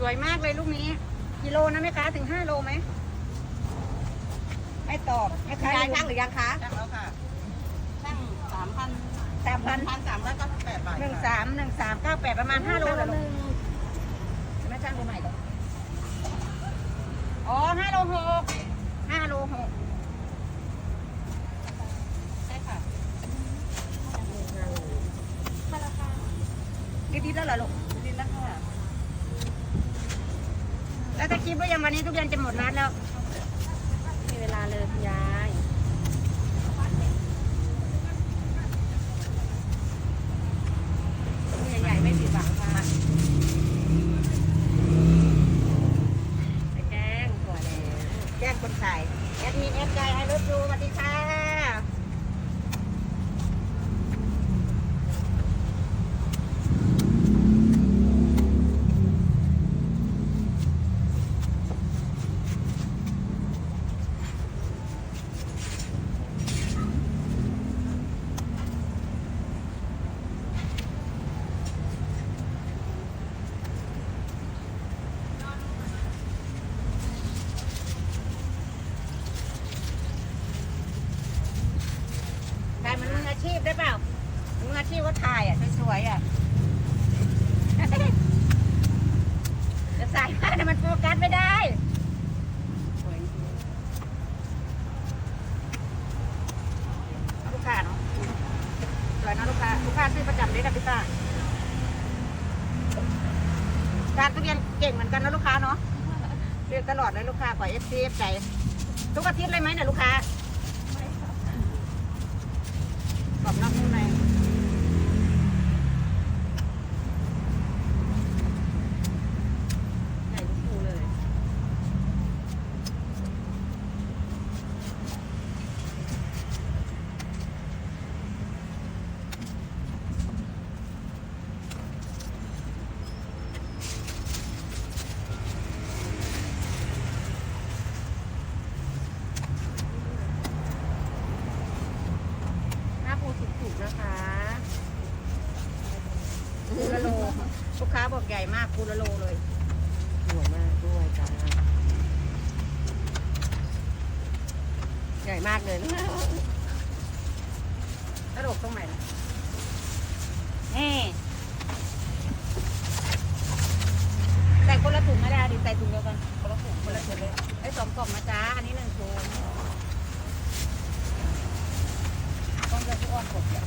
สวยมากเลยลูกนี้ กิโลนะแม่ค้าถึงห้าโลไหมไม่ตอบแม่ค้ายายช่างหรือยังคะช่างแล้วค่ะช่างสามพันสามพันพันสามร้อยเก้าสิบแปดบาทหนึ่งค่ะสามหนึ่งสามเก้าแปดประมาณห้าโลเหรอลูกแม่ช่างดูใหม่ก่อนอ๋อห้าโลหกห้าโลหกใช่ค่ะดีๆแล้วเหรอลูก ดินแล้วค่ะ แล้วถ้าคิดว่ายังวันนี้ทุเรียนจะหมดนัดแล้ว มีเวลาเลยคุณยาย ใหญ่ๆไม่ผิดหวังค่ะไปแจ้งตัวแล้วแจ้งคนขายแอดมินแอดไกไอรถดูสวัสดีค่ะถ่ายมันมืออาชีพได้เปล่า มืออาชีพว่าถ่ายอะสวยๆอะจะใส่ผ้าแต่มันโฟกัสไม่ได้ลูกค้าเนาะสวยนะลูกค้าลูกค้าซื้อประจำเลยนะพี่ต้าการทุเรียนเก่งเหมือนกันนะลูกค้าเนาะเรียนตลอดเลยลูกค้ากว่าเอฟซีเอฟใจทุกอาทิตย์เลยไหมเนี่ยลูกค้ากรอบนอกนุ่มใน ใหญ่ทุกภูเลย หน้าภูสุกๆนะคะ คูละโล ลูกค้าบอกใหญ่มากคูละโลเลยสวยมากด้วยจ้าใหญ่มากเลยนะกระโดดตรงไหนนะนี่ใส่คนละถุงไม่ได้ดิใส่ถุงเดียวกันคนละถุงคนละถุงเลยไอ้สองกล่องนะจ๊ะ อันนี้หนึ่งถุงต้องจะอ้อนกดอย่าง